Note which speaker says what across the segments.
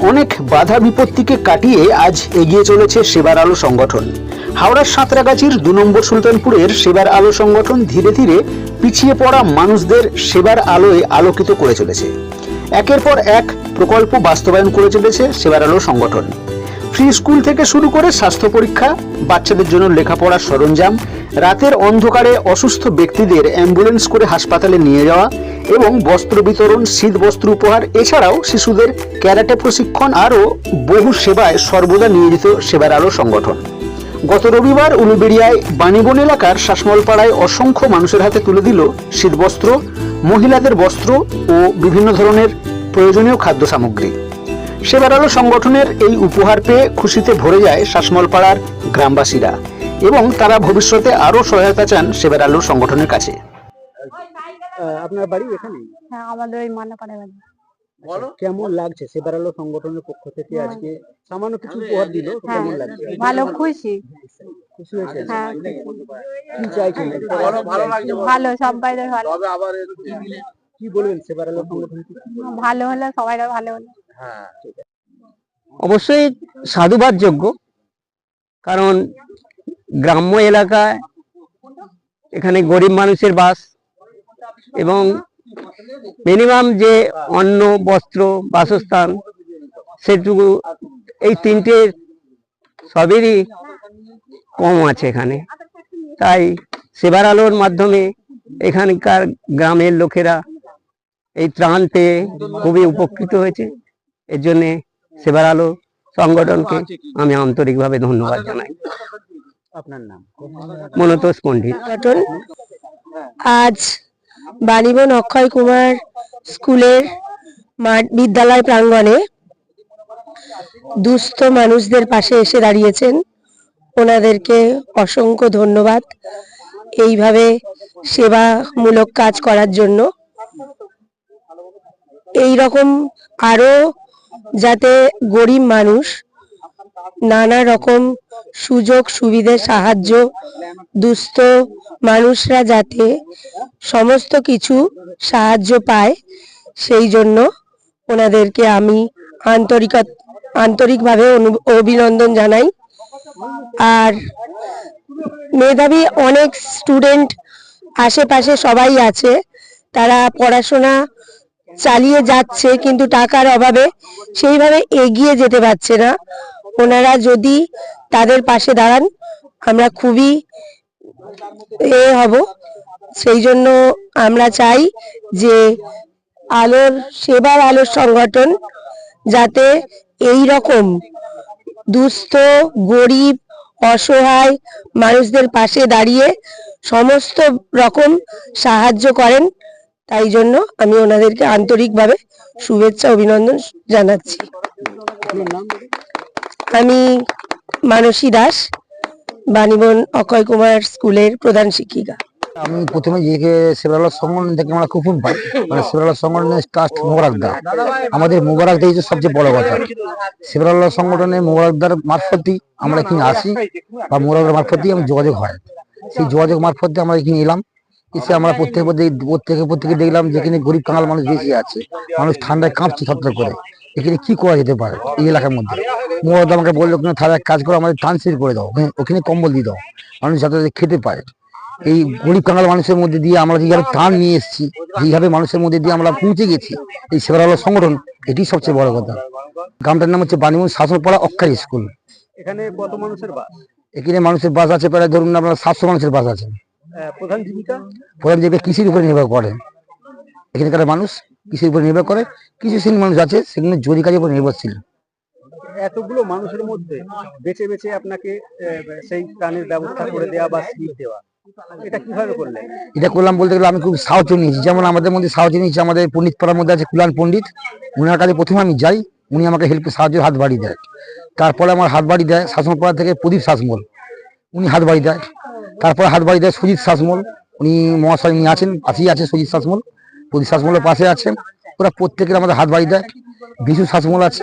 Speaker 1: অনেক বাধা বিপত্তিকে কাটিয়ে আজ এগিয়ে চলেছে সেবার আলো সংগঠন। হাওড়ার সাঁতরাগাছির দু নম্বর সুলতানপুরের সেবার আলো সংগঠন ধীরে ধীরে পিছিয়ে পড়া মানুষদের সেবার আলোয় আলোকিত করে চলেছে। একের পর এক প্রকল্প বাস্তবায়ন করে চলেছে সেবার আলো সংগঠন। ফ্রি স্কুল থেকে শুরু করে স্বাস্থ্য পরীক্ষা, বাচ্চাদের জন্য লেখাপড়ার সরঞ্জাম রাতের অন্ধকারে অসুস্থ ব্যক্তিদের অ্যাম্বুলেন্স করে হাসপাতালে নিয়ে যাওয়া এবং বস্ত্র বিতরণ, শীত বস্ত্র উপহার, এছাড়াও শিশুদের ক্যারাটে প্রশিক্ষণ আরও বহু সেবায় সর্বদা নিয়োজিত সেবার আলো সংগঠন। গত রবিবার উলুবেড়িয়ায় বাণীবন এলাকার শাসমলপাড়ায় অসংখ্য মানুষের হাতে তুলে দিল শীতবস্ত্র মহিলাদের বস্ত্র ও বিভিন্ন ধরনের প্রয়োজনীয় খাদ্য সামগ্রী। সেবার আলো সংগঠনের এই উপহার পেয়ে খুশিতে ভরে যায় শাসমলপাড়ার গ্রামবাসীরা। এবং তারা ভবিষ্যতে আরও সহায়তা চান সেবার আলো সংগঠনের কাছে। আপনার বাড়ি এখানে?
Speaker 2: হ্যাঁ আমাদের ওই মানাপাড়া বাড়ি।
Speaker 1: কেমন লাগছে সেবার আলো সংগঠনের পক্ষ থেকে
Speaker 2: হ্যাঁ।
Speaker 1: আজকে? সামান্য কিছু উপহার দিল
Speaker 2: হ্যাঁ
Speaker 1: কেমন লাগছে?
Speaker 2: ভালো খুশি।
Speaker 1: খুশি হয়েছে
Speaker 2: হ্যাঁ।
Speaker 1: কি চাইছেন?
Speaker 2: ভালো সবাইদের ভালো
Speaker 1: কি বলবেন সেবার আলো সংগঠন
Speaker 2: ভালো হলে সবাই ভালো হলো।
Speaker 3: অবশ্যই সাধুবাদযোগ্য কারণ গ্রাম্য এলাকায় এখানে গরিব মানুষের বাস এবং মিনিমাম যে অন্ন, বস্ত্র, বাসস্থান সেটুকু এই তিনটে সবেরই কম আছে এখানে। তাই সেবার আলোর মাধ্যমে এখানকার গ্রামের লোকেরা এই ত্রাণ পেয়ে খুবই উপকৃত হয়েছে। এর জন্যে সেবার আলো সংগঠনকে আমি আন্তরিকভাবে ধন্যবাদ জানাই। মনতোষ পণ্ডিত
Speaker 4: আজ বাণীবন অক্ষয় কুমার স্কুলের মাঠ বিদ্যালয় প্রাঙ্গণে দুস্থ মানুষদের পাশে এসে দাঁড়িয়েছেন। ওনাদেরকে অসংখ্য ধন্যবাদ। এইভাবে সেবামূলক কাজ করার জন্য। এই রকম আরও যাতে গরিব মানুষ নানা রকম সুযোগ, সুবিধে, সাহায্য, দুস্থ মানুষরা যাতে সমস্ত কিছু সাহায্য পায়, সেই জন্য ওনাদেরকে আমি আন্তরিক, আন্তরিকভাবে অভিনন্দন জানাই। আর মেধাবী অনেক স্টুডেন্ট আশেপাশে সবাই আছে, তারা পড়াশোনা চালিয়ে যাচ্ছে, কিন্তু টাকার অভাবে সেইভাবে এগিয়ে যেতে পারছে না। ওনারা যদি তাদের পাশে দাঁড়ান, আমরা খুবই এ হব। সেই জন্য আমরা চাই যে আলোর, সেবার আলোর সংগঠন যাতে এই রকম দুস্থ, গরিব, অসহায় মানুষদের পাশে দাঁড়িয়ে সমস্ত রকম সাহায্য করেন। তাই জন্য আমি ওনাদেরকে আন্তরিকভাবে শুভেচ্ছা, অভিনন্দন জানাচ্ছি। আমি মানসী দাস, বাণীবন অক্ষয় কুমার স্কুলের প্রধান শিক্ষিকা।
Speaker 5: আমি প্রথমে যে সেবালাল সংগঠন থেকে আমরা কুপন পাই মানে সেবালাল সংগঠনের ট্রাস্ট মোবারকদা আমাদের মোবারকদা হচ্ছে সবচেয়ে বড় কথা। সেবালাল সংগঠনের মোবারকদার মারফতই আমরা এখানে আসি, বা মোবারকদার মারফতই আমি যোগাযোগ হয়। সেই যোগাযোগ মারফতে আমরা এখানে এলাম। এসে আমরা প্রত্যেক প্রত্যেকে প্রত্যেকে দেখলাম যেখানে গরিব কাঙাল মানুষ বেশি আছে। মানুষ ঠান্ডায় কাঁপছে ছত্র করে। এখানে কি করা যেতে পারে এই এলাকার মধ্যে? মোবারকদা আমাকে বলল ওখানে তাহলে এক কাজ করো আমাদের ট্রান্সফার করে দাও। ওখানে- ওখানে কম্বল দিয়ে দাও। মানুষ যাতে খেতে পারে এই গরিব কাঙ্গাল মানুষের মধ্যে দিয়ে আমরা যেভাবে ত্রাণ নিয়ে এসেছি যেভাবে মানুষের মধ্যে দিয়ে আমরা পৌঁছে গেছি এই সেবারালো সংগঠন এটি সবচেয়ে বড় কথা। গ্রামটার নাম হচ্ছে বাণীমন শাসনপাড়া অক্ষারি স্কুল।
Speaker 1: এখানে কত মানুষের বাস?
Speaker 5: এখানে মানুষের বাস আছে প্রায় ধরুন আপনার সাতশো মানুষের বাস আছে।
Speaker 1: প্রধান জীবিকা?
Speaker 5: প্রধান জীবিকা কৃষির উপরে নির্ভর করে। এখানকার মানুষ কৃষির উপরে নির্ভর করে? কিছু শ্রেণির মানুষ আছে সেখানে জরি কাজের উপর নির্ভরশীল।
Speaker 1: এতগুলো মানুষের মধ্যে বেছে বেছে আপনাকে সেই ত্রাণের ব্যবস্থা করে দেওয়া বা স্লিপ দেওয়া এটা কীভাবে করলেন?
Speaker 5: এটা করলাম বলতে গেলে আমি খুব সাহায্য নিয়েছি যেমন আমাদের মধ্যে সাহায্য নিয়েছি আমাদের পণ্ডিত পাড়ার মধ্যে আছে কুলান পণ্ডিত। উনার কাছে প্রথমে আমি যাই উনি আমাকে হেল্প সাহায্যের হাত বাড়িয়ে দেয়। তারপরে আমার হাত বাড়ি দেয় শাসনপাড়া থেকে প্রদীপ শাসমল। উনি হাত বাড়ি দেয়। তারপরে হাত বাড়ি দেয় সুজিত শাসমল। উনি মহাশয় উনি আছেন পাশেই আছে সুজিত শাসমল। প্রদীপ শাসমলের পাশে আছে। ওরা প্রত্যেকের আমাদের হাত বাড়ি দেয়। বিশু শাসমল আছে,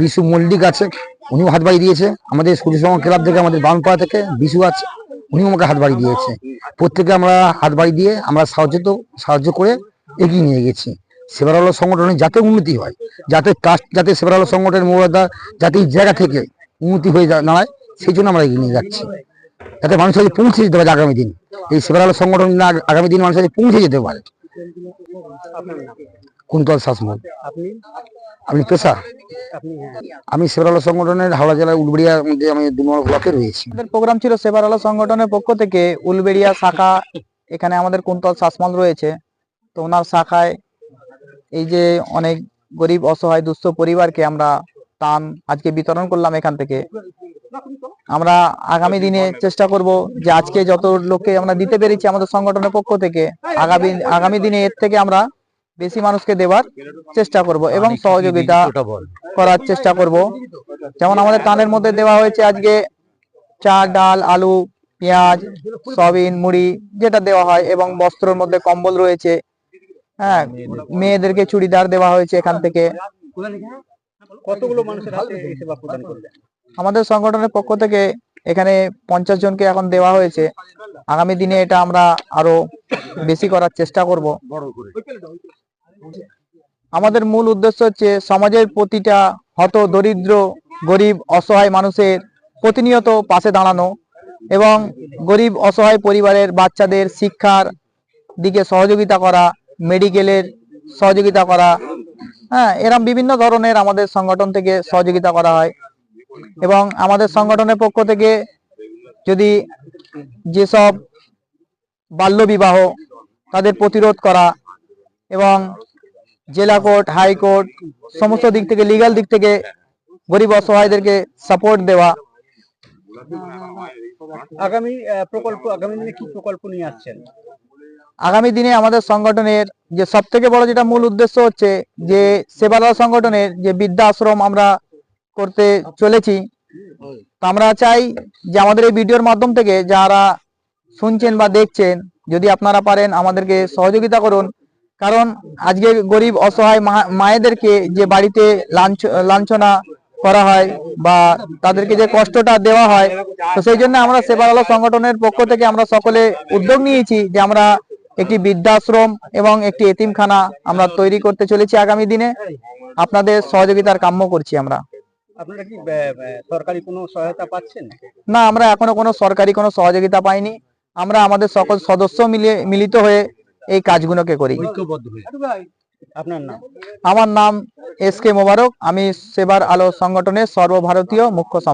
Speaker 5: বিশু মল্লিক আছে, উনিও হাত বাড়ি দিয়েছে। আমাদের সূর্য সঙ্গ ক্লাব থেকে, আমাদের বামপাড়া থেকে বিশু আছে, উনিও আমাকে হাত বাড়ি দিয়েছে। প্রত্যেকে আমরা হাত বাড়ি দিয়ে আমরা সাহায্য তো সাহায্য করে এগিয়ে নিয়ে গেছি। সেবার আলো সংগঠনের যাতে উন্নতি হয়, যাতে ট্রাস্ট যাতে সেবার আলো সংগঠনের মৌলাদা যাতে এই জায়গা থেকে উন্নতি হয়ে দাঁড়ায়, সেই জন্য আমরা এগিয়ে নিয়ে যাচ্ছি। যাতে মানুষের পৌঁছে যেতে পারে আগামী দিন। এই সেবার আলো সংগঠন আগামী দিন মানুষের পৌঁছে যেতে পারে। কুন্তল শাসমল আপনি? পেশা আমি সেবার আলো সংগঠনের হাওড়া জেলার উলবেড়িয়ার মধ্যে আমি দু নম্বর ব্লকে রয়েছি।
Speaker 6: প্রোগ্রাম ছিল সেবার আলো সংগঠনের পক্ষ থেকে উলবেড়িয়া শাখা এখানে আমাদের কুন্তল শাসমল রয়েছে? তো ওনার শাখায় এই যে অনেক গরিব অসহায় দুস্থ পরিবারকে আমরা তান আজকে বিতরণ করলাম এখান থেকে। আমরা আগামী দিনে চেষ্টা করব যে আজকে যত লোককে আমরা দিতে পেরেছি আমাদের সংগঠনের পক্ষ থেকে আগামী আগামী দিনে এর থেকে আমরা বেশি মানুষকে দেওয়ার চেষ্টা করব এবং সহযোগিতা করার চেষ্টা করব। যেমন আমাদের কানের মধ্যে দেওয়া হয়েছে আজকে চাল ডাল আলু পেঁয়াজ সয়াবিন মুড়ি যেটা দেওয়া হয় এবং বস্ত্রের মধ্যে কম্বল রয়েছে। হ্যাঁ মেয়েদেরকে চুড়িদার দেওয়া হয়েছে এখান থেকে।
Speaker 1: কতগুলো মানুষের হাতে সেবা প্রদান করলেন?
Speaker 6: আমাদের সংগঠনের পক্ষ থেকে এখানে পঞ্চাশ জনকে এখন দেওয়া হয়েছে। আগামী দিনে এটা আমরা আরও বেশি করার চেষ্টা করব। আমাদের মূল উদ্দেশ্য হচ্ছে, সমাজের প্রতিটা হত, দরিদ্র, গরিব, অসহায় মানুষের প্রতিনিয়ত পাশে দাঁড়ানো এবং গরিব, অসহায় পরিবারের বাচ্চাদের শিক্ষার দিকে সহযোগিতা করা, মেডিকেলের সহযোগিতা করা হ্যাঁ এরকম বিভিন্ন ধরনের আমাদের সংগঠন থেকে সহযোগিতা করা হয়। এবং আমাদের সংগঠনের পক্ষ থেকে যদি যেসব বাল্যবিবাহ তাদের প্রতিরোধ করা এবং জেলা কোর্ট হাইকোর্ট সমস্ত দিক থেকে লিগ্যাল দিক থেকে গরিব অসহায়দেরকে সাপোর্ট দেওয়া।
Speaker 1: আগামী প্রকল্প আগামী দিনে কি প্রকল্প নিয়ে আসছেন?
Speaker 6: আগামী দিনে আমাদের সংগঠনের যে সব থেকে বড় যেটা মূল উদ্দেশ্য হচ্ছে যে সেবালয় সংগঠনের যে বৃদ্ধা আশ্রম আমরা করতে চলেছি। তো আমরা চাই যে আমাদের এই ভিডিওর মাধ্যম থেকে যারা শুনছেন বা দেখছেন যদি আপনারা পারেন আমাদেরকে সহযোগিতা করুন। কারণ আজকে গরিব অসহায় মায়েদেরকে যে বাড়িতে লাঞ্ছনা করা হয় বা তাদেরকে যে কষ্টটা দেওয়া হয় তো সেই জন্য আমরা সেবালয় সংগঠনের পক্ষ থেকে আমরা সকলে উদ্যোগ নিয়েছি যে আমরা একটি বৃদ্ধাশ্রম এবং একটি এতিমখানা আমরা তৈরি করতে চলেছি আগামী দিনে। আপনাদের সহযোগিতার কাম্য করছি আমরা।
Speaker 1: আপনারা কি সরকারি কোনো সহায়তা পাচ্ছেন?
Speaker 6: না আমরা এখনও কোনো সরকারি কোনো সহযোগিতা পাইনি। আমরা আমাদের সকল সদস্য মিলিয়ে মিলিত হয়ে এই কাজগুলোকে করি।
Speaker 1: আপনার নাম?
Speaker 6: আমার নাম এস কে মোবারক। আমি সেবার আলো সংগঠনের সর্বভারতীয় মুখ্য